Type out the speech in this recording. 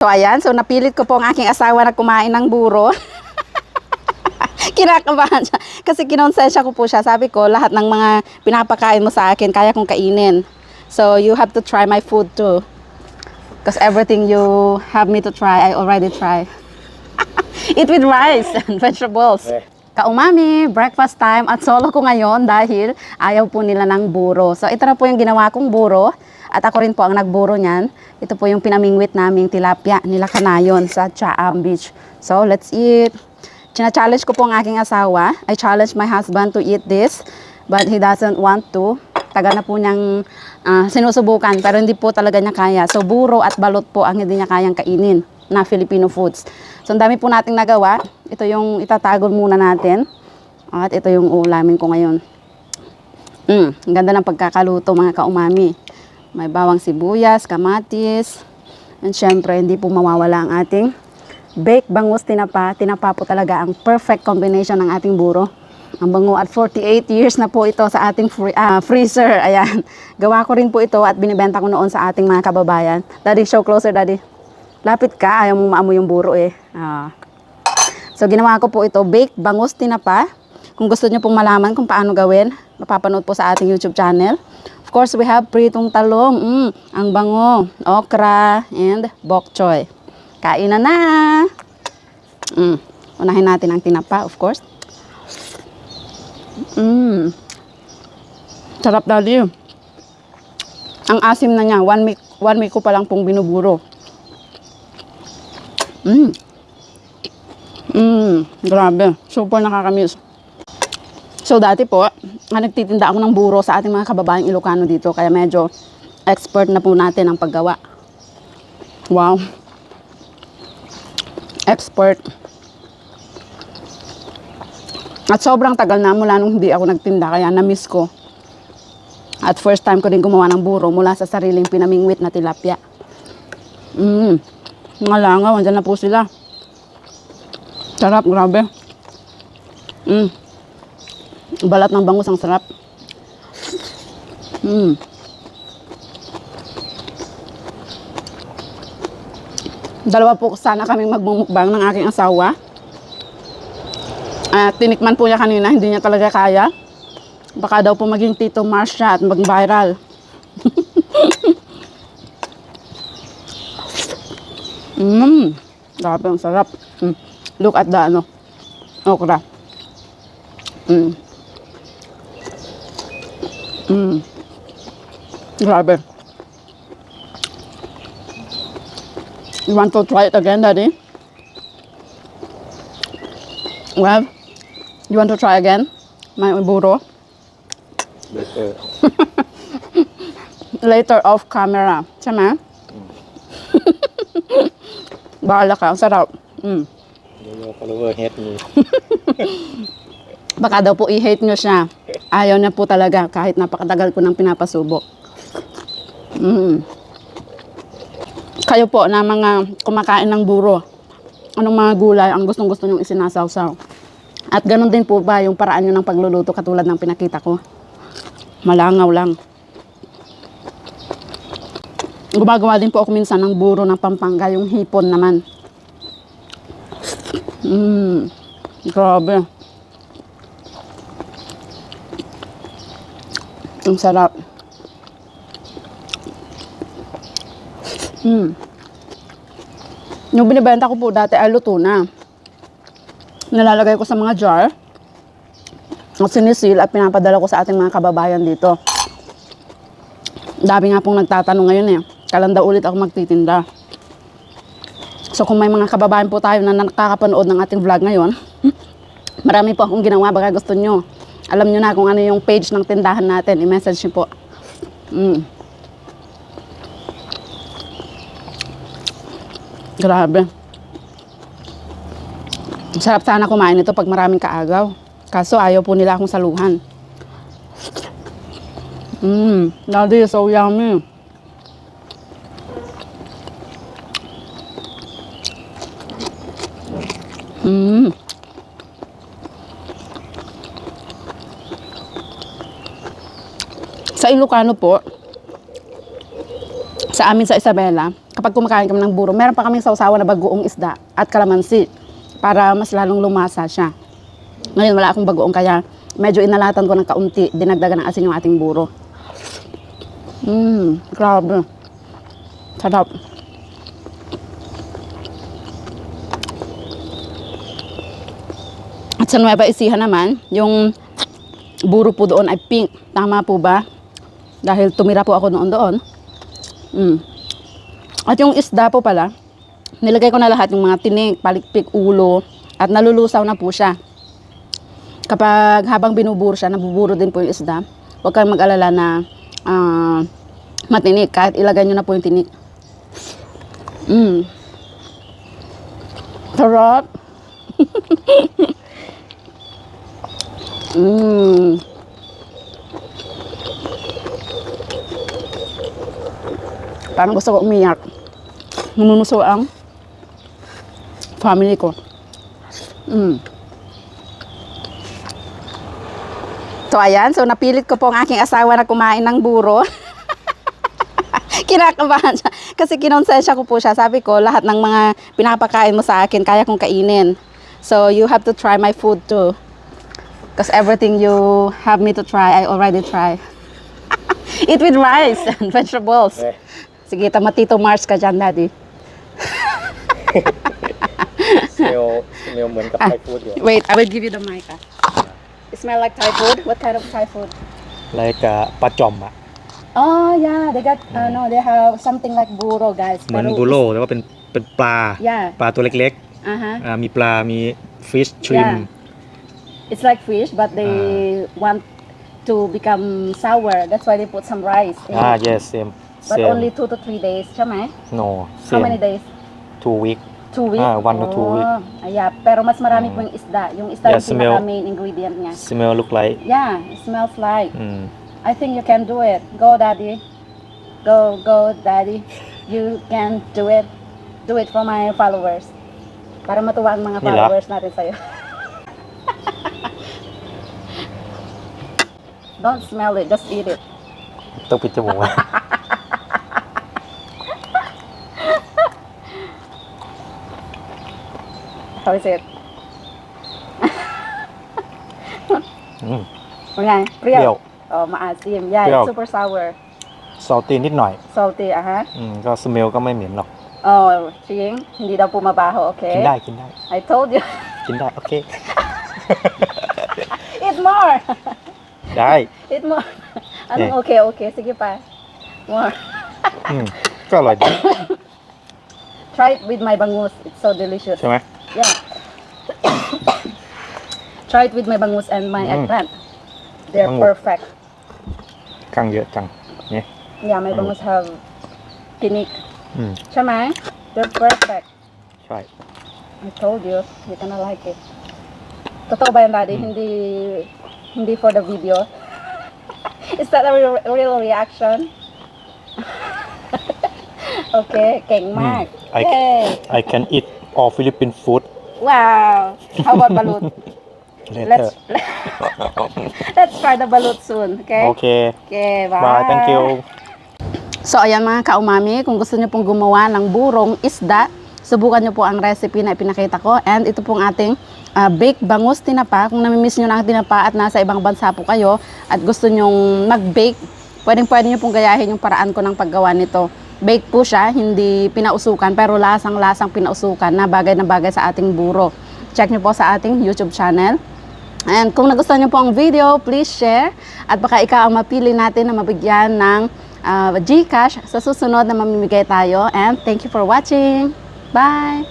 So ayan, so napilit ko po ang aking asawa na kumain ng buro. Kinakabahan siya. Kasi kinonsensya ko po siya. Sabi ko, lahat ng mga pinapakain mo sa akin, kaya kong kainin. So you have to try my food too. Because everything you have me to try, I already try. Eat with rice and vegetables. Kaumami, breakfast time at solo ko ngayon dahil ayaw po nila ng buro. So ito na po yung ginawa kong buro at ako rin po ang nagburo niyan. Ito po yung pinamingwit naming tilapia nila kanayon sa Chaam Beach. So let's eat. China-challenge ko po ang aking asawa. I challenge my husband to eat this but he doesn't want to. Taga na po niyang ah, sinusubukan pero hindi po talaga niya kaya. So buro at balot po ang hindi niya kayang kainin na Filipino foods. So ang dami po nating nagawa. Ito yung itatagol muna natin. At ito yung ulamin ko ngayon. Mm, ang ganda ng pagkakaluto mga kaumami. May bawang sibuyas, kamatis, and syempre hindi po mawawala ang ating baked bangus tinapa. Tinapa po talaga ang perfect combination ng ating buro. Ang bango at 48 years na po ito sa ating free- ah, freezer. Ayan. Gawa ko rin po ito at binibenta ko noon sa ating mga kababayan. Daddy, show closer, Daddy. Lapit ka, ayaw mong maamoy yung buro eh. Ah. So ginawa ko po ito, baked bangus tinapa. Kung gusto niyo pong malaman kung paano gawin, mapapanood po sa ating YouTube channel. Of course, we have pritong talong, mm, ang bango, okra, and bok choy. Kainan na! Mm. Unahin natin ang tinapa, of course. Mm. Sarap dali. Ang asim na niya, one week, one week ko pa lang pong binuburo. Mm. Mm, grabe. Super nakakamiss. So dati po, ah, nagtitinda ako ng buro sa ating mga kababayang Ilocano dito. Kaya medyo expert na po natin ang paggawa. Wow. Expert. At sobrang tagal na mula nung hindi ako nagtinda. Kaya na-miss ko. At first time ko din gumawa ng buro mula sa sariling pinamingwit na tilapia. Mm. Mga langaw, andyan na po sila. Sarap, grabe. Mm. Balat ng bangus ang sarap. Mm. Dalawa po sana kami magmumukbang ng aking asawa. At tinikman po niya kanina, hindi niya talaga kaya. Baka daw po maging Tito Marsha at mag-viral. Mmm. Grabe, ang sarap. Mm. Look at the ano. Okra. Mm. Mm. Grabe. You want to try it again, Daddy? Well, you want to try again? My buro? Better. Later off camera. Tama? Bahala ka. Ang sarap. Mm. Hindi mo follower hate me. Baka daw po i-hate nyo siya. Ayaw niya po talaga kahit napakatagal ko nang pinapasubo. Mm. Kayo po na mga kumakain ng buro. Anong mga gulay ang gustong gusto nyong isinasawsaw. At ganun din po ba yung paraan nyo ng pagluluto katulad ng pinakita ko. Malangaw lang. Gumagawa din po ako minsan ng buro ng Pampanga, yung hipon naman. Mmm, grabe. Ang sarap. Mm. Yung binibenta ko po dati ay luto na. Nilalagay ko sa mga jar. At sinisil at pinapadala ko sa ating mga kababayan dito. Dami nga pong nagtatanong ngayon eh. Kailan daw ulit ako magtitinda. So kung may mga kababayan po tayo na nakakapanood ng ating vlog ngayon, marami po akong ginawa. Baka gusto nyo. Alam nyo na kung ano yung page ng tindahan natin. I-message nyo po. Mm. Grabe. Sarap sana kumain ito pag maraming kaagaw. Kaso ayaw po nila akong saluhan. Mmm, daddy, so yummy. Mmm. Sa Ilocano po, sa amin sa Isabela, kapag kumakain kami ng buro, meron pa kaming sausawa na bagoong isda at kalamansi para mas lalong lumasa siya. Ngayon wala akong bagoong kaya medyo inalatan ko ng kaunti, dinagdagan ng asin yung ating buro. Mmm, grabe. Sarap. At sa Nueva Ecija naman, yung buro po doon ay pink. Tama po ba? Dahil tumira po ako noon doon. Mm. At yung isda po pala, nilagay ko na lahat yung mga tinik, palikpik, ulo, at nalulusaw na po siya. Kapag habang binuburo siya, nabuburo din po yung isda. Huwag kayong mag-alala na ah, matinik, kahit ilagay nyo na po yung tinik. Mm. Sarap. mm. Parang gusto ko umiyak. Namumuso ang family ko. Mm. So ayan, so napilit ko po ang aking asawa na kumain ng buro. Kinakabahan siya. Kasi kinonsensya ko po siya. Sabi ko, lahat ng mga pinapakain mo sa akin, kaya kong kainin. So you have to try my food too. Because everything you have me to try, I already try. Eat with rice and vegetables. Eh, Sige, tamatito Mars ka dyan, daddy. สเมลสเมลเหมือนกับไทยฟู้ดอยู่ Wait, I will give you the mic. ah. It smell like Thai food? What kind of Thai food? อะไรกับปลาจอมอ่ะ Oh, yeah, they got, uh, no, they have something like buro, guys. เหมือน Pero บูโร it's- แต่ว่าเป็นเป็นปลา Yeah, ปลาตัวเล็ก uh-huh. ๆอ่ามีปลา มีฟิชชริม Yeah. It's like fish, but they want to become sour. That's why they put some rice in อ่า it. yes same But same only two to three days, ใช่ไหม no How many same days? two week Two weeks? Ah, one to two Oh, weeks. Yeah, pero mas marami Mm. po yung isda. Yung isda Yeah, yung smell. pinaka main ingredient niya. smell look like Yeah, it smells like. อืม I think you can do it. Go, daddy. Go, go, daddy. You can do it. Do it for my followers. Para matuwa ang mga Nila? followers natin sa'yo. Don't smell it, just eat it. ต้องปิดจมูกไว้ How is it? อืม เป็นไงเปรี้ เปรี้ยว Oh, maasim. Yeah, เปรี้ยว it's super sour. ซอลตีนิดหน่อย Salty, aha. อืมก็สเมลก็ไม่เหม็นหรอก Oh, ching. Hindi daw po mabaho, กิน okay? ได้กินได้ I told you. กินได้ โอเค Eat more. Dai. Eat more. Anong eh. okay, okay. Sige pa. More. Hmm. Kaloy din. Try it with my bangus. It's so delicious. Sige. Yeah. Try it with my bangus and my mm. eggplant. They're bangus. perfect. Kang yeah, kang. Yeah. Yeah, my bangus, bangus have kinik. Mm. Chama, eh? they're perfect. Try it. I told you, you're gonna like it. Totoo ba yan, Daddy? Mm. Hindi hindi for the video. Is that a real, real reaction? okay, King hmm, Mark. Mm. I, I can eat all Philippine food. Wow. How about balut? Later. Let's Let's try the balut soon, okay? Okay. Okay, bye. Bye, thank you. So ayan mga kaumami, kung gusto niyo pong gumawa ng burong isda, subukan niyo po ang recipe na ipinakita ko and ito pong ating ah, baked bangus tinapa. Kung namimiss niyo na ang tinapa at nasa ibang bansa po kayo at gusto niyo mag-bake, pwedeng pwede niyo pong gayahin yung paraan ko ng paggawa nito. Bake po siya, hindi pinausukan, pero lasang-lasang pinausukan na bagay na bagay sa ating buro. Check niyo po sa ating YouTube channel. And kung nagustuhan niyo po ang video, please share. At baka ikaw ang mapili natin na mabigyan ng ah, Gcash sa susunod na mamimigay tayo. And thank you for watching. Bye!